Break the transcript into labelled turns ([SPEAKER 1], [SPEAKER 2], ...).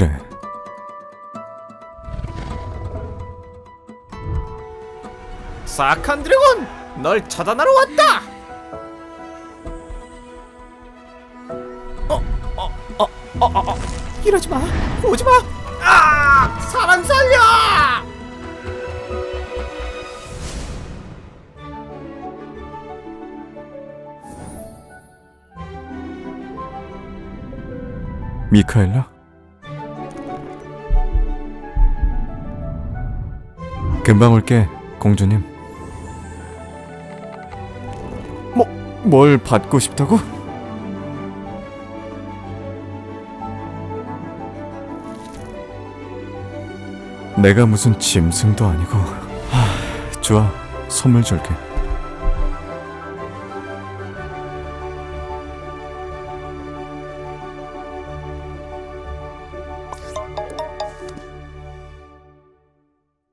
[SPEAKER 1] 그래.
[SPEAKER 2] 사악한 드래곤, 널 차단하러 왔다. 어, 어, 어, 어, 어, 어. 이러지 마, 오지 마. 아, 사람 살려!
[SPEAKER 1] 미카엘라? 금방 올게, 공주님. 뭐, 뭘 받고 싶다고? 내가 무슨 짐승도 아니고. 하, 좋아, 선물 줄게.